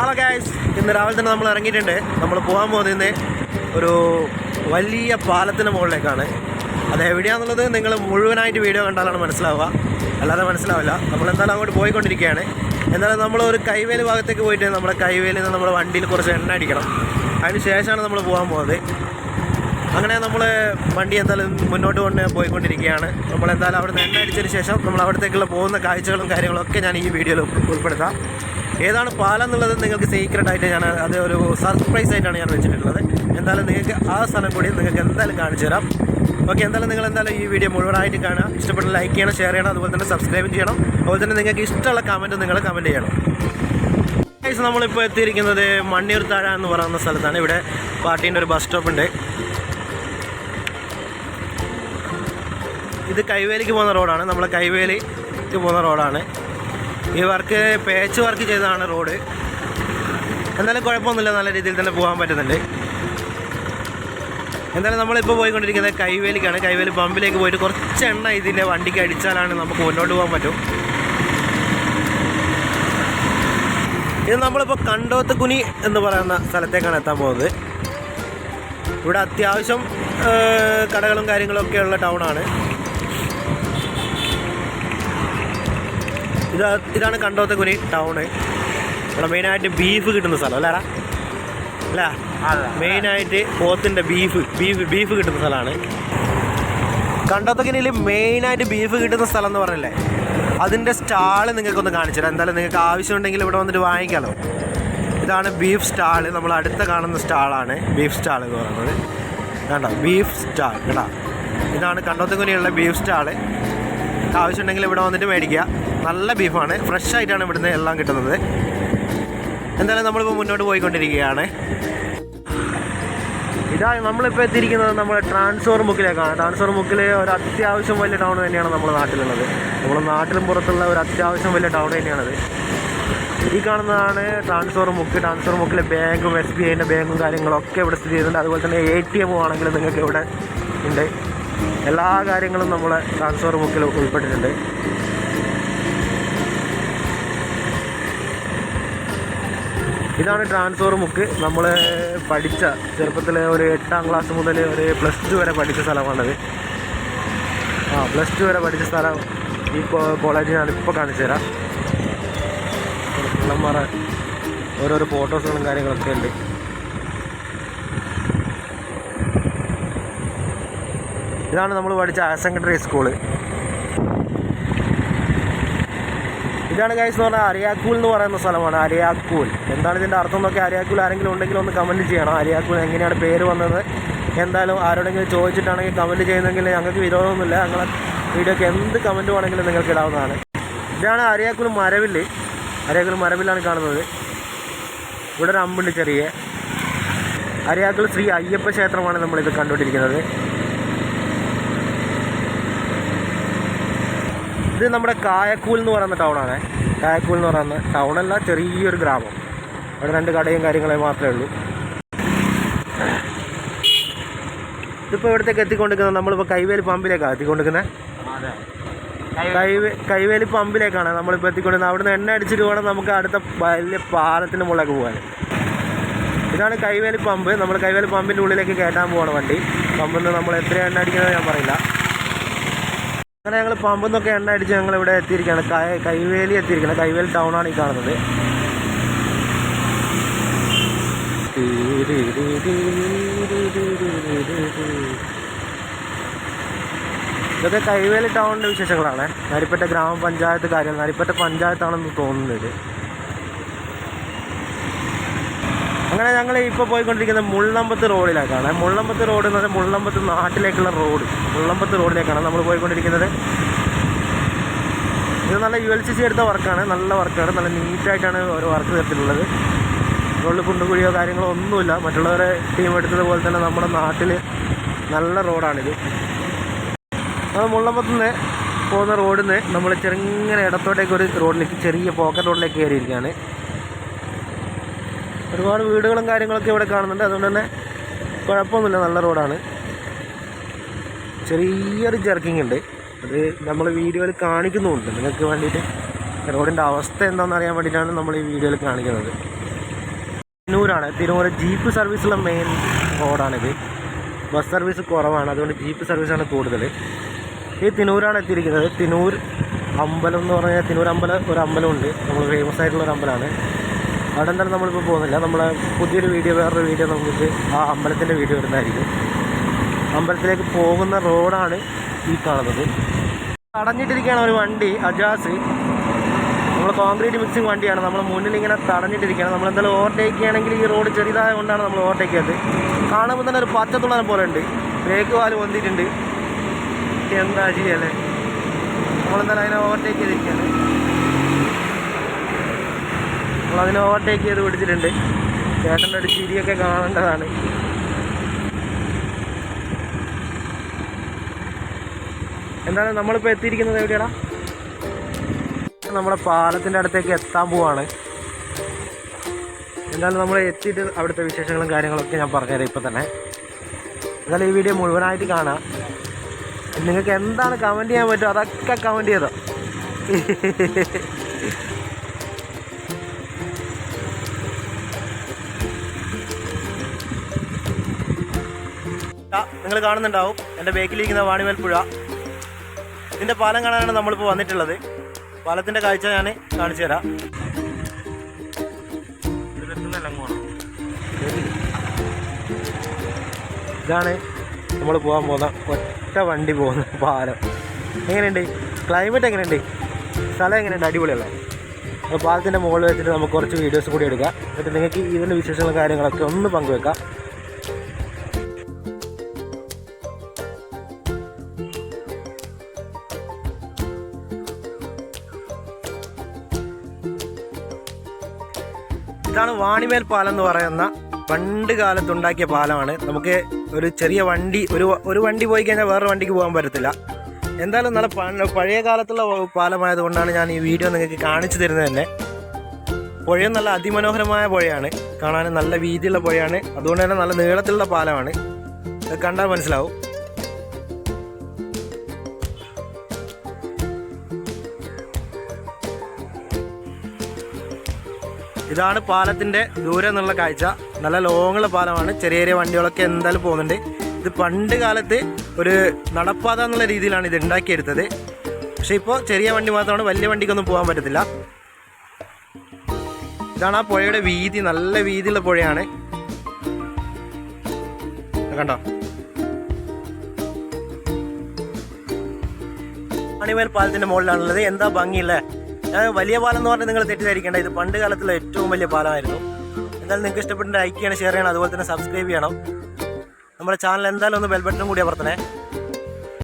Hello guys ഇന്ന് രാവിലെ തന്നെ നമ്മൾ ഇറങ്ങിയിട്ടുണ്ട്. നമ്മൾ പോകാൻ പോകുന്നത് ഒരു വലിയ പാലത്തിന്റെ മുകളിലേക്കാണ്. അത് എവിടെയാണെന്നുള്ളത് നിങ്ങൾ മുഴുവനായിട്ട് വീഡിയോ കണ്ടാലാണ് മനസ്സിലാവുക. അല്ലാതെ മനസ്സിലാവില്ല. നമ്മൾ എന്തായാലും അങ്ങോട്ട് പോയിക്കൊണ്ടിരിക്കുകയാണ്. എന്തായാലും നമ്മൾ ഒരു കൈവേലി ഭാഗത്തേക്ക് പോയിട്ട് നമ്മുടെ കൈവേലിൽ നിന്ന് നമ്മുടെ വണ്ടിയിൽ കുറച്ച് എണ്ണ അടിക്കണം. അതിന് ശേഷമാണ് നമ്മൾ പോകാൻ പോകുന്നത്. അങ്ങനെ നമ്മൾ വണ്ടി എന്തായാലും മുന്നോട്ട് കൊണ്ട് പോയിക്കൊണ്ടിരിക്കുകയാണ്. നമ്മൾ എന്തായാലും അവിടെ എണ്ണ അടിച്ചതിന് ശേഷം നമ്മൾ അവിടത്തേക്കുള്ള പോകുന്ന കാഴ്ചകളും കാര്യങ്ങളും ഒക്കെ ഞാൻ ഈ വീഡിയോയിൽ ഉൾപ്പെടുത്താം. ഏതാണ് പാലം എന്നുള്ളത് നിങ്ങൾക്ക് സീക്രട്ട് ആയിട്ട് ഞാൻ അത് ഒരു സർപ്രൈസ് ആയിട്ടാണ് ഞാൻ വെച്ചിട്ടുള്ളത്. എന്തായാലും നിങ്ങൾക്ക് ആ സ്ഥലം കൂടി നിങ്ങൾക്ക് എന്തായാലും കാണിച്ചു തരാം. ഓക്കെ എന്തായാലും നിങ്ങൾ എന്തായാലും ഈ വീഡിയോ മുഴുവനായിട്ട് കാണുക. ഇഷ്ടപ്പെട്ട ലൈക്ക് ചെയ്യണം ഷെയർ ചെയ്യണം അതുപോലെ തന്നെ സബ്സ്ക്രൈബ് ചെയ്യണം. അതുപോലെ തന്നെ നിങ്ങൾക്ക് ഇഷ്ടമുള്ള കമന്റ് നിങ്ങൾ കമന്റ് ചെയ്യണം. ഗൈസ് നമ്മളിപ്പോൾ എത്തിയിരിക്കുന്നത് മണ്ണിയൂർ താഴ എന്ന് പറയുന്ന സ്ഥലത്താണ്. ഇവിടെ പാർട്ടീന്റെ ഒരു ബസ് സ്റ്റോപ്പ് ഉണ്ട്. ഇത് കൈവേലിക്ക് പോകുന്ന റോഡാണ് നമ്മൾ കൈവേലിക്ക് പോകുന്ന റോഡാണ് ഈ വർക്ക് പേച്ച് വർക്ക് ചെയ്തതാണ് റോഡ് എന്തായാലും കുഴപ്പമൊന്നുമില്ല നല്ല രീതിയിൽ തന്നെ പോകാൻ പറ്റുന്നുണ്ട്. എന്തായാലും നമ്മളിപ്പോൾ പോയിക്കൊണ്ടിരിക്കുന്നത് കൈവേലിക്കാണ്. കൈവേലി പമ്പിലേക്ക് പോയിട്ട് കുറച്ച് എണ്ണ ഇതിന്റെ വണ്ടിക്ക് അടിച്ചാലാണ് നമുക്ക് മുന്നോട്ട് പോകാൻ പറ്റും. ഇത് നമ്മളിപ്പോൾ കണ്ടോത്തുകുനി എന്ന് പറയുന്ന സ്ഥലത്തേക്കാണ് എത്താൻ പോകുന്നത്. ഇവിടെ അത്യാവശ്യം കടകളും കാര്യങ്ങളും ഒക്കെയുള്ള ഉള്ള ടൗണാണ് ഇത് ഇതാണ് കണ്ടോത്തക്കുനി ടൗണ് ഇവിടെ മെയിനായിട്ട് ബീഫ് കിട്ടുന്ന സ്ഥലം അല്ലേടാ അല്ല? മെയിനായിട്ട് പോത്തിന്റെ ബീഫ് ബീഫ് ബീഫ് കിട്ടുന്ന സ്ഥലമാണ്. കണ്ടോത്തക്കുനിയിൽ മെയിനായിട്ട് ബീഫ് കിട്ടുന്ന സ്ഥലം എന്ന് പറഞ്ഞല്ലേ? അതിന്റെ സ്റ്റാൾ നിങ്ങൾക്കൊന്ന് കാണിച്ചു തരാം എന്തായാലും നിങ്ങൾക്ക് ആവശ്യമുണ്ടെങ്കിൽ ഇവിടെ വന്നിട്ട് വാങ്ങിക്കാമല്ലോ ഇതാണ് ബീഫ് സ്റ്റാൾ നമ്മൾ അടുത്ത കാണുന്ന സ്റ്റാളാണ് ബീഫ് സ്റ്റാൾ എന്ന് പറയുന്നത്. കണ്ടോ? ബീഫ് സ്റ്റാൾ കേട്ടോ ഇതാണ് കണ്ടോത്തക്കുനിയുള്ള ബീഫ് സ്റ്റാൾ ആവശ്യമുണ്ടെങ്കിൽ ഇവിടെ വന്നിട്ട് മേടിക്കുക. നല്ല ബീഫാണ്. ഫ്രഷ് ആയിട്ടാണ് ഇവിടുന്ന് എല്ലാം കിട്ടുന്നത്. എന്തായാലും നമ്മളിപ്പോൾ മുന്നോട്ട് പോയിക്കൊണ്ടിരിക്കുകയാണ്. ഇതാ നമ്മളിപ്പോൾ എത്തിയിരിക്കുന്നത് നമ്മുടെ ട്രാൻസ്ഫോർ മുക്കിലേക്കാണ്. ട്രാൻസ്ഫോർ മുക്കിൽ ഒരു അത്യാവശ്യം വലിയ ടൗൺ തന്നെയാണ് നമ്മുടെ നാട്ടിലുള്ളത്. നമ്മുടെ നാട്ടിലും പുറത്തുള്ള ഒരു അത്യാവശ്യം വലിയ ടൗൺ തന്നെയാണത്. ഈ കാണുന്നതാണ് ട്രാൻസ്ഫോർ മുക്ക്. ട്രാൻസ്ഫോർ മുക്കിലെ ബാങ്കും എസ് ബി ഐന്റെ ബാങ്കും കാര്യങ്ങളൊക്കെ ഇവിടെ സ്ഥിതി ചെയ്യുന്നുണ്ട്. അതുപോലെ തന്നെ എ ടി എമ്മും ആണെങ്കിലും നിങ്ങൾക്ക് ഇവിടെ ഉണ്ട്. എല്ലാ കാര്യങ്ങളും നമ്മളെ ട്രാൻസ്ഫോർ മുക്കിൽ ഉൾപ്പെട്ടിട്ടുണ്ട്. ഇതാണ് ട്രാൻസ്ഫോർ മുക്ക്. നമ്മൾ പഠിച്ച ചെറുപ്പത്തിൽ ഒരു എട്ടാം ക്ലാസ് മുതൽ ഒരു പ്ലസ് ടു വരെ പഠിച്ച സ്ഥലമാണത്. ആ പ്ലസ് ടു വരെ പഠിച്ച സ്ഥലം ഈ കോളേജിൽ ഞാനിപ്പോൾ കാണിച്ചു തരാം. പിള്ളന്മാർ ഓരോരോ ഫോട്ടോസുകളും കാര്യങ്ങളൊക്കെ ഉണ്ട്. ഇതാണ് നമ്മൾ പഠിച്ച ഹയർ സെക്കൻഡറി സ്കൂൾ ഇതാണ് ഗൈസ് എന്ന് പറഞ്ഞാൽ അരിയാക്കൂൽ എന്ന് പറയുന്ന സ്ഥലമാണ് അരിയാക്കൂൽ എന്താണ് ഇതിന്റെ അർത്ഥം എന്നൊക്കെ അരിയാക്കൂൽ ആരെങ്കിലും ഉണ്ടെങ്കിൽ ഒന്ന് കമന്റ് ചെയ്യണം. അരിയാക്കൂൽ എങ്ങനെയാണ് പേര് വന്നത്? എന്തായാലും ആരോടെങ്കിലും ചോദിച്ചിട്ടാണെങ്കിൽ കമന്റ് ചെയ്യുന്നെങ്കിൽ ഞങ്ങൾക്ക് വിരോധമൊന്നുമില്ല. ഞങ്ങളെ വീഡിയോക്ക് എന്ത് കമന്റ് വേണമെങ്കിലും നിങ്ങൾക്ക് ഇടാവുന്നതാണ്. ഇതാണ് അരിയാക്കൂൽ മരവിൽ അരിയാക്കൂൽ മരവില്ലാണ് കാണുന്നത്. ഇവിടെ ഒരു അമ്പുണ്ട് ചെറിയ. അരിയാക്കൂൽ ശ്രീ അയ്യപ്പ ക്ഷേത്രമാണ് നമ്മളിത് കണ്ടുകൊണ്ടിരിക്കുന്നത്. ഇത് നമ്മുടെ കായക്കൂൽ എന്ന് പറയുന്ന ടൗണാണ് കായക്കൂൽ എന്ന് പറയുന്ന ടൗണല്ല ചെറിയൊരു ഗ്രാമം. അവിടെ രണ്ട് കടയും കാര്യങ്ങളെ മാത്രമേ ഉള്ളൂ. ഇതിപ്പോൾ ഇവിടത്തേക്ക് എത്തിക്കൊണ്ടിരിക്കുന്നത്? നമ്മളിപ്പോൾ കൈവേലി പമ്പിലേക്കാണ് എത്തിക്കൊണ്ടിരിക്കുന്നത്. കൈവേ കൈവേലി പമ്പിലേക്കാണ് നമ്മളിപ്പോൾ എത്തിക്കൊണ്ടിരുന്നത്. അവിടുന്ന് എണ്ണ അടിച്ചിട്ട് വേണം നമുക്ക് അടുത്ത വലിയ പാലത്തിന്റെ മുകളിലേക്ക് പോകാൻ. ഇതാണ് കൈവേലി പമ്പ്. നമ്മൾ കൈവേലി പമ്പിന്റെ ഉള്ളിലേക്ക് കയറ്റാൻ പോവാണ് വണ്ടി. പമ്പിൽ നിന്ന് നമ്മൾ എത്ര എണ്ണ അടിക്കുന്നത് ഞാൻ പറയില്ല. അങ്ങനെ ഞങ്ങൾ പമ്പിൽ നിന്നൊക്കെ എണ്ണ അടിച്ച് ഞങ്ങൾ ഇവിടെ എത്തിയിരിക്കുകയാണ്. കൈ- കൈവേലി എത്തിയിരിക്കുന്നത് കൈവേലി ടൗൺ ആണ് ഈ കാണുന്നത്. ഇതൊക്കെ കൈവേലി ടൗണിന്റെ വിശേഷങ്ങളാണ്. നരിപ്പറ്റ ഗ്രാമപഞ്ചായത്ത് കാര്യം നരിപ്പറ്റ പഞ്ചായത്താണെന്ന് തോന്നുന്നത്. അങ്ങനെ ഞങ്ങൾ ഇപ്പോൾ പോയിക്കൊണ്ടിരിക്കുന്നത് മുള്ളമ്പത്ത് റോഡിലേക്കാണ്. മുള്ളമ്പത്ത് റോഡ് എന്ന് പറഞ്ഞാൽ മുള്ളമ്പത്ത് നാട്ടിലേക്കുള്ള റോഡ്. മുള്ളമ്പത്ത് റോഡിലേക്കാണ് നമ്മൾ പോയിക്കൊണ്ടിരിക്കുന്നത്. ഇത് നല്ല യു എൽ സി സി എടുത്ത വർക്കാണ്. നല്ല വർക്കാണ്. നല്ല നീറ്റായിട്ടാണ് ഓരോ വർക്ക് തീർത്തിട്ടുള്ളത് റോഡിൽ കുണ്ടുകുഴിയോ കാര്യങ്ങളോ ഒന്നുമില്ല. മറ്റുള്ളവരെ ടീം എടുത്തതുപോലെ തന്നെ നമ്മുടെ നാട്ടിൽ നല്ല റോഡാണിത്. അത് മുള്ളമ്പത്ത് നിന്ന് പോകുന്ന റോഡിൽ നിന്ന് നമ്മൾ ചെറുങ്ങനെ ഇടത്തോട്ടേക്ക് ഒരു റോഡിലേക്ക് ചെറിയ പോക്കറ്റ് റോഡിലേക്ക് കയറിയിരിക്കുകയാണ്. ഒരുപാട് വീടുകളും കാര്യങ്ങളൊക്കെ ഇവിടെ കാണുന്നുണ്ട്. അതുകൊണ്ട് തന്നെ കുഴപ്പമൊന്നുമില്ല. നല്ല റോഡാണ്. ചെറിയൊരു ജർക്കിംഗ് ഉണ്ട്. അത് നമ്മൾ വീഡിയോയിൽ കാണിക്കുന്നുമുണ്ട്. നിങ്ങൾക്ക് വേണ്ടിയിട്ട് റോഡിന്റെ അവസ്ഥ എന്താണെന്ന് അറിയാൻ വേണ്ടിയിട്ടാണ് നമ്മൾ ഈ വീഡിയോയിൽ കാണിക്കുന്നത്. തിരൂരാണ്. തിരൂർ ജീപ്പ് സർവീസുള്ള മെയിൻ റോഡാണിത്. ബസ് സർവീസ് കുറവാണ്. അതുകൊണ്ട് ജീപ്പ് സർവീസാണ് കൂടുതൽ. ഈ തിനൂരാണ് എത്തിയിരിക്കുന്നത്. തിനൂർ അമ്പലം എന്ന് പറഞ്ഞാൽ തിനൂർ അമ്പലം ഒരു അമ്പലമുണ്ട്. നമ്മൾ ഫേമസ് ആയിട്ടുള്ള ഒരു അമ്പലമാണ്. അവിടെ എന്തായാലും നമ്മളിപ്പോൾ പോകുന്നില്ല. നമ്മളെ പുതിയൊരു വീഡിയോ വേറൊരു വീഡിയോ നമുക്ക് ആ അമ്പലത്തിന്റെ വീഡിയോ വരുന്നതായിരിക്കും. അമ്പലത്തിലേക്ക് പോകുന്ന റോഡാണ് ഈ കാണുന്നത്. തടഞ്ഞിട്ടിരിക്കുകയാണ് ഒരു വണ്ടി അജാസ്. നമ്മൾ കോൺക്രീറ്റ് മിക്സിങ് വണ്ടിയാണ്. നമ്മൾ മുന്നിൽ ഇങ്ങനെ തടഞ്ഞിട്ടിരിക്കുകയാണ്. നമ്മൾ എന്തായാലും ഓവർടേക്ക് ചെയ്യണമെങ്കിൽ ഈ റോഡ് ചെറിയതായ കൊണ്ടാണ് നമ്മൾ ഓവർടേക്ക് ചെയ്തത്. കാണുമ്പോൾ തന്നെ ഒരു പച്ചത്തുള്ളനെ പോലെ ഉണ്ട്. ബ്രേക്ക് പാൽ പൊന്തിയിട്ടുണ്ട്. എന്താ ചെയ്യല്ലേ നമ്മളെന്തായാലും അതിനെ ഓവർടേക്ക് ചെയ്തിരിക്കുകയാണ്. നമ്മളതിനെ ഓവർടേക്ക് ചെയ്ത് പിടിച്ചിട്ടുണ്ട്. ചേട്ടന്റെ ഒരു ചിരിയൊക്കെ കാണേണ്ടതാണ്. എന്താണ് നമ്മളിപ്പോൾ എത്തിയിരിക്കുന്നത് എവിടെയാടാ? നമ്മുടെ പാലത്തിന്റെ അടുത്തേക്ക് എത്താൻ പോവാണ്. എന്തായാലും നമ്മൾ എത്തിയിട്ട് അവിടുത്തെ വിശേഷങ്ങളും കാര്യങ്ങളൊക്കെ ഞാൻ പറഞ്ഞുതരാം ഇപ്പം തന്നെ. എന്തായാലും ഈ വീഡിയോ മുഴുവനായിട്ട് കാണാം. നിങ്ങൾക്ക് എന്താണ് കമന്റ് ചെയ്യാൻ പറ്റുമോ അതൊക്കെ കമന്റ് ചെയ്തോ? നിങ്ങൾ കാണുന്നുണ്ടാവും. എന്റെ ബേക്കിലിരിക്കുന്ന വാണിമേൽ പുഴ. ഇതിന്റെ പാലം കാണാനാണ് നമ്മളിപ്പോൾ വന്നിട്ടുള്ളത്. പാലത്തിന്റെ കാഴ്ച ഞാൻ കാണിച്ചു തരാം. ഇതാണ് നമ്മൾ പോകാൻ പോകുന്ന ഒറ്റ വണ്ടി പോകുന്ന പാലം. എങ്ങനെയുണ്ട്? ക്ലൈമറ്റ് എങ്ങനെയുണ്ട്? സ്ഥലം എങ്ങനെയുണ്ട്? അടിപൊളിയല്ലേ? അപ്പോൾ പാലത്തിന്റെ മുകളിൽ വെച്ചിട്ട് നമുക്ക് കുറച്ച് വീഡിയോസ് കൂടി എടുക്കാം. എന്നിട്ട് നിങ്ങൾക്ക് ഇതിന്റെ വിശേഷങ്ങളും കാര്യങ്ങളൊക്കെ ഒന്ന് പങ്കുവെക്കാം. ഇതാണ് വാണിമേൽ പാലം എന്ന് പറയുന്ന പണ്ട് കാലത്തുണ്ടാക്കിയ പാലമാണ്. നമുക്ക് ഒരു ചെറിയ വണ്ടി ഒരു ഒരു വണ്ടി പോയി കഴിഞ്ഞാൽ വേറൊരു വണ്ടിക്ക് പോകാൻ പറ്റത്തില്ല. എന്തായാലും നല്ല പഴയ കാലത്തുള്ള പാലമായതുകൊണ്ടാണ് ഞാൻ ഈ വീഡിയോ നിങ്ങൾക്ക് കാണിച്ചു തരുന്നത് തന്നെ. പുഴയും നല്ല അതിമനോഹരമായ പുഴയാണ്. കാണാൻ നല്ല വീതിയുള്ള പുഴയാണ്. അതുകൊണ്ട് തന്നെ നല്ല നീളത്തിലുള്ള പാലമാണ്. കണ്ടാൽ മനസ്സിലാവും. ഇതാണ് പാലത്തിന്റെ ദൂരെ നിന്നുള്ള കാഴ്ച. നല്ല ലോങ്ങുള്ള പാലമാണ്. ചെറിയ ചെറിയ വണ്ടികളൊക്കെ എന്തായാലും പോകുന്നുണ്ട്. ഇത് പണ്ട് കാലത്ത് ഒരു നടപ്പാത എന്നുള്ള രീതിയിലാണ് ഇത് ഉണ്ടാക്കിയെടുത്തത്. പക്ഷെ ഇപ്പോൾ ചെറിയ വണ്ടി മാത്രമാണ് വലിയ വണ്ടിക്കൊന്നും പോകാൻ പറ്റത്തില്ല. ഇതാണ് ആ പുഴയുടെ വീതി. നല്ല വീതിയുള്ള പുഴയാണ്. കണ്ടോ? അണിമേൽ പാലത്തിന്റെ മുകളിലാണുള്ളത്. എന്താ ഭംഗിയില്ലേ? വലിയ പാലം എന്ന് പറഞ്ഞാൽ നിങ്ങൾ തെറ്റിദ്ധരിക്കേണ്ട. ഇത് പണ്ട് കാലത്തുള്ള ഏറ്റവും വലിയ പാലമായിരുന്നു എന്തായാലും നിങ്ങൾക്ക് ഇഷ്ടപ്പെട്ട ലൈക്ക് ചെയ്യണം ഷെയർ ചെയ്യണം അതുപോലെ തന്നെ സബ്സ്ക്രൈബ് ചെയ്യണം. നമ്മുടെ ചാനൽ എന്തായാലും ഒന്ന് ബെൽ ബട്ടൺ കൂടി അമർത്തണേ.